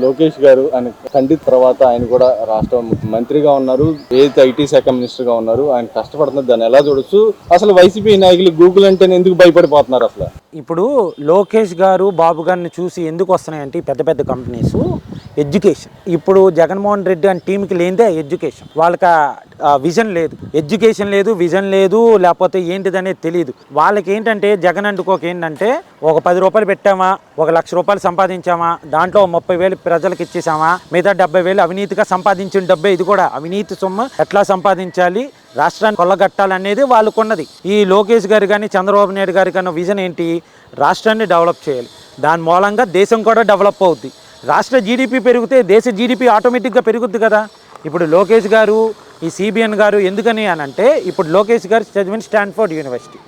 లోకేష్ గారు ఆయన ఖండిత్ తర్వాత ఆయన కూడా రాష్ట్ర మంత్రిగా ఉన్నారు. ఏదైతే ఐటీ శాఖ మినిస్టర్గా ఉన్నారు ఆయన కష్టపడుతున్నారు. దాన్ని ఎలా చూడొచ్చు? అసలు వైసీపీ నాయకులు గూగుల్ అంటే ఎందుకు భయపడిపోతున్నారు అసలు? ఇప్పుడు లోకేష్ గారు బాబు గారిని చూసి ఎందుకు వస్తున్నాయంటే పెద్ద పెద్ద కంపెనీస్ ఎడ్యుకేషన్ ఇప్పుడు జగన్మోహన్ రెడ్డి అని టీంకి లేనిదే ఎడ్యుకేషన్ వాళ్ళకి విజన్ లేదు. ఎడ్యుకేషన్ లేదు విజన్ లేదు లేకపోతే ఏంటిదనేది తెలియదు వాళ్ళకి ఏంటంటే జగన్ అంటుకోక ఏంటంటే ఒక పది రూపాయలు పెట్టామా ఒక లక్ష రూపాయలు సంపాదించామా దాంట్లో ముప్పై వేలు ప్రజలకు ఇచ్చేసామా మిగతా డెబ్బై వేలు అవినీతిగా సంపాదించిన డబ్బే ఇది కూడా. అవినీతి సొమ్ము ఎట్లా సంపాదించాలి రాష్ట్రాన్ని కొల్లగట్టాలనేది వాళ్ళకున్నది. ఈ లోకేష్ గారు కానీ చంద్రబాబు నాయుడు గారి కానీ విజన్ ఏంటి? రాష్ట్రాన్ని డెవలప్ చేయాలి. దాని మూలంగా దేశం కూడా డెవలప్ అవుద్ది. రాష్ట్ర జీడిపి పెరిగితే దేశ జీడిపి ఆటోమేటిక్గా పెరుగుద్ది కదా. ఇప్పుడు లోకేష్ గారు ఈ సిబిఎన్ గారు ఎందుకని అని అంటే ఇప్పుడు లోకేష్ గారు చదివిన స్టాన్ఫోర్డ్ యూనివర్సిటీ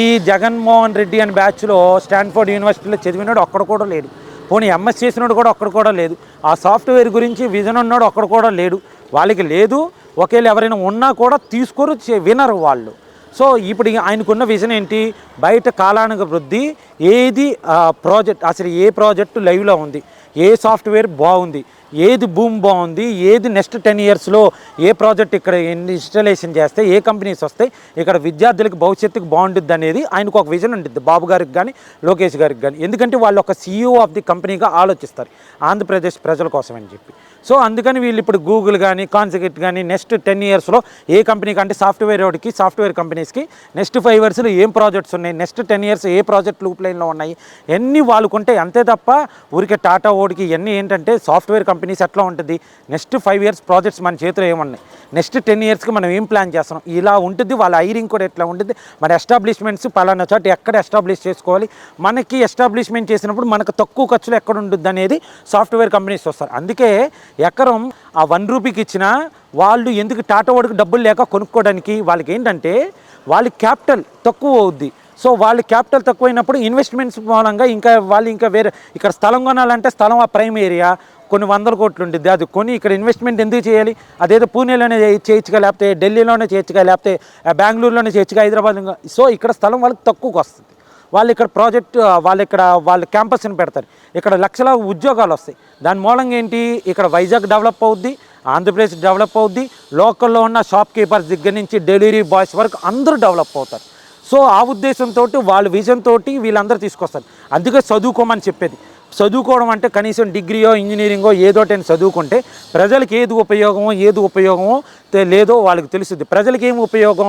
ఈ జగన్మోహన్ రెడ్డి అని బ్యాచ్లో స్టాన్ఫోర్డ్ యూనివర్సిటీలో చదివినాడు ఒక్కడ కూడా లేడు. పోనీ ఎంఎస్ చేసినాడు కూడా ఒక్కడ కూడా లేదు. ఆ సాఫ్ట్వేర్ గురించి విజన్ ఉన్నాడు ఒక్కడ కూడా లేడు. వాళ్ళకి లేదు. ఒకవేళ ఎవరైనా ఉన్నా కూడా తీసుకోరు చే- వినరు వాళ్ళు. సో ఇప్పుడు ఆయనకున్న విజన్ ఏంటి? బయట కాలానికి వృద్ధి ఏది ప్రాజెక్ట్ అసలు ఏ ప్రాజెక్టు లైవ్లో ఉంది? ఏ సాఫ్ట్వేర్ బాగుంది? ఏది భూమి బాగుంది ఏది నెక్స్ట్ టెన్ ఇయర్స్లో ఏ ప్రాజెక్ట్ ఇక్కడ ఇన్స్టలేషన్ చేస్తే ఏ కంపెనీస్ వస్తాయి ఇక్కడ విద్యార్థులకు భవిష్యత్తుకు బాగుంటుంది అనేది ఆయనకు ఒక విజన్ ఉంటుంది బాబు గారికి కానీ లోకేష్ గారికి కానీ ఎందుకంటే వాళ్ళు ఒక సీఈఓ ఆఫ్ ది కంపెనీగా ఆలోచిస్తారు ఆంధ్రప్రదేశ్ ప్రజల కోసం అని చెప్పి. సో అందుకని వీళ్ళు ఇప్పుడు గూగుల్ కానీ కాన్సెక్ట్ కానీ నెక్స్ట్ టెన్ ఇయర్స్లో ఏ కంపెనీకి అంటే సాఫ్ట్వేర్ వాడికి సాఫ్ట్వేర్ కంపెనీస్కి నెక్స్ట్ ఫైవ్ ఇయర్స్లో ఏం ప్రాజెక్ట్స్ ఉన్నాయి నెక్స్ట్ టెన్ ఇయర్స్ ఏ ప్రాజెక్ట్ లూప్ లైన్లో ఉన్నాయి ఎన్ని వాళ్ళుకుంటే అంతే తప్ప ఊరికే టాటా ఓడికి ఇవన్నీ ఏంటంటే సాఫ్ట్వేర్ కంపెనీస్ ఎట్లా ఉంటుంది. నెక్స్ట్ ఫైవ్ ఇయర్స్ ప్రాజెక్ట్స్ మన చేతిలో ఏమున్నాయి నెక్స్ట్ టెన్ ఇయర్స్కి మనం ఏం ప్లాన్ చేస్తున్నాం? ఇలా ఉంటుంది వాళ్ళ ఐరింగ్ కూడా ఎట్లా ఉంటుంది. మన ఎస్టాబ్లిష్మెంట్స్ పలానా చోట ఎక్కడ ఎస్టాబ్లిష్ చేసుకోవాలి? మనకి ఎస్టాబ్లిష్మెంట్ చేసినప్పుడు మనకు తక్కువ ఖర్చులో ఎక్కడ ఉంటుంది అనేది సాఫ్ట్వేర్ కంపెనీస్ వస్తారు అందుకే ఎకరం ఆ వన్ రూపీకి ఇచ్చినా వాళ్ళు ఎందుకు టాటా వాడికి డబ్బులు లేక కొనుక్కోవడానికి వాళ్ళకి ఏంటంటే వాళ్ళ క్యాపిటల్ తక్కువ అవుద్ది. సో వాళ్ళ క్యాపిటల్ తక్కువైనప్పుడు ఇన్వెస్ట్మెంట్స్ మూలంగా ఇంకా వాళ్ళు ఇంకా వేరే ఇక్కడ స్థలం కొనాలంటే స్థలం ఆ ప్రైమ్ ఏరియా కొన్ని వందల కోట్లు ఉంటుంది అది కొని ఇక్కడ ఇన్వెస్ట్మెంట్ ఎందుకు చేయాలి? అదేదో పూణేలోనే చేయొచ్చుగా లేకపోతే ఢిల్లీలోనే చేయొచ్చుగా లేకపోతే బెంగళూరులోనే చేయొచ్చుగా హైదరాబాద్ సో ఇక్కడ స్థలం వాళ్ళకి తక్కువకు వస్తుంది. వాళ్ళు ఇక్కడ ప్రాజెక్ట్ వాళ్ళు ఇక్కడ వాళ్ళ క్యాంపస్ని పెడతారు. ఇక్కడ లక్షల ఉద్యోగాలు వస్తాయి. దాని మూలంగా ఏంటి? ఇక్కడ వైజాగ్ డెవలప్ అవుద్ది ఆంధ్రప్రదేశ్ డెవలప్ అవుద్ది లోకల్లో ఉన్న షాప్ కీపర్స్ దగ్గర నుంచి డెలివరీ బాయ్స్ వరకు అందరూ డెవలప్ అవుతారు. సో ఆ ఉద్దేశంతో వాళ్ళ విజన్ తోటి వీళ్ళందరూ తీసుకొస్తారు. అందుకే చదువుకోమని చెప్పేది. చదువుకోవడం అంటే కనీసం డిగ్రీయో ఇంజనీరింగో ఏదో ఒకటి చదువుకుంటే ప్రజలకు ఏది ఉపయోగమో ఏది ఉపయోగమో లేదో వాళ్ళకి తెలుస్తుంది. ప్రజలకు ఏమి ఉపయోగం?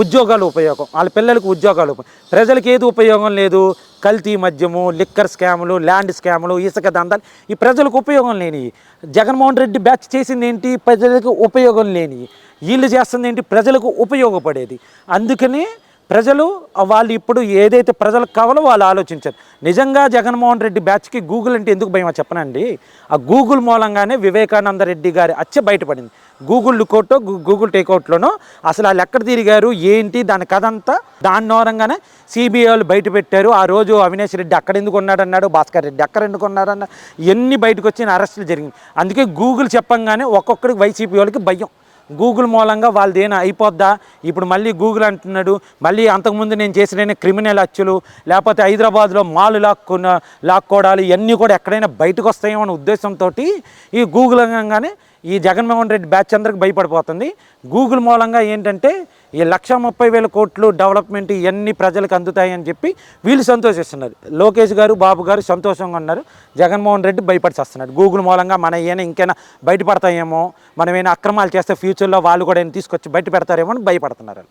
ఉద్యోగాలు ఉపయోగం. వాళ్ళ పిల్లలకు ఉద్యోగాలు ప్రజలకి ప్రజలకు ఏది ఉపయోగం లేదు? కల్తీ మద్యము లిక్కర్ స్కాములు ల్యాండ్ స్కాములు ఇసుక దందాలు. ఈ ప్రజలకు ఉపయోగం లేనివి జగన్మోహన్ రెడ్డి బ్యాచ్ చేసింది ఏంటి ప్రజలకు ఉపయోగం లేనివి వీళ్ళు చేస్తుంది ఏంటి ప్రజలకు ఉపయోగపడేది. అందుకని ప్రజలు వాళ్ళు ఇప్పుడు ఏదైతే ప్రజలకు కావాలో వాళ్ళు ఆలోచించారు. నిజంగా జగన్మోహన్ రెడ్డి బ్యాచ్కి గూగుల్ అంటే ఎందుకు భయమో చెప్పనండి? ఆ గూగుల్ మూలంగానే వివేకానంద రెడ్డి గారి అచ్చ బయటపడింది. గూగుల్ లుకౌట్ గూగుల్ టేక్అవుట్లోనో అసలు వాళ్ళు ఎక్కడ తిరిగారు ఏంటి దాని కథ అంతా దాని నోరంగానే సిబిఐ వాళ్ళు బయట పెట్టారు. ఆ రోజు అవినేష్ రెడ్డి అక్కడ ఎందుకు ఉన్నాడన్నాడు భాస్కర్ రెడ్డి అక్కడ ఎందుకు ఉన్నాడన్న ఇవన్నీ బయటకు వచ్చిన అరెస్టులు జరిగింది అందుకే గూగుల్ చెప్పంగానే ఒక్కొక్కడికి వైసీపీ వాళ్ళకి భయం. గూగుల్ మూలంగా వాళ్ళది ఏమైనా అయిపోద్దా? ఇప్పుడు మళ్ళీ గూగుల్ అంటున్నాడు మళ్ళీ అంతకుముందు నేను చేసిన క్రిమినల్ హత్యలు లేకపోతే హైదరాబాద్లో మాలు లాక్కున్న లాక్కోడాలు ఇవన్నీ కూడా ఎక్కడైనా బయటకు వస్తాయేమో అనే ఉద్దేశంతో ఈ గూగుల్ అనగానే ఈ జగన్మోహన్ రెడ్డి బ్యాచ్ అందరికి భయపడిపోతుంది. గూగుల్ మూలంగా ఏంటంటే ఈ లక్ష ముప్పై వేల కోట్లు డెవలప్మెంట్ ఇవన్నీ ప్రజలకు అందుతాయని చెప్పి వీళ్ళు సంతోషిస్తున్నారు. లోకేష్ గారు బాబు గారు సంతోషంగా ఉన్నారు. జగన్మోహన్ రెడ్డి భయపడిచేస్తున్నాడు గూగుల్ మూలంగా మన ఏమైనా ఇంకైనా బయటపడతాయేమో మనం ఏమైనా అక్రమాలు చేస్తే ఫ్యూచర్లో వాళ్ళు కూడా ఏమైనా తీసుకొచ్చి బయట పెడతారేమో అని భయపడుతున్నారు.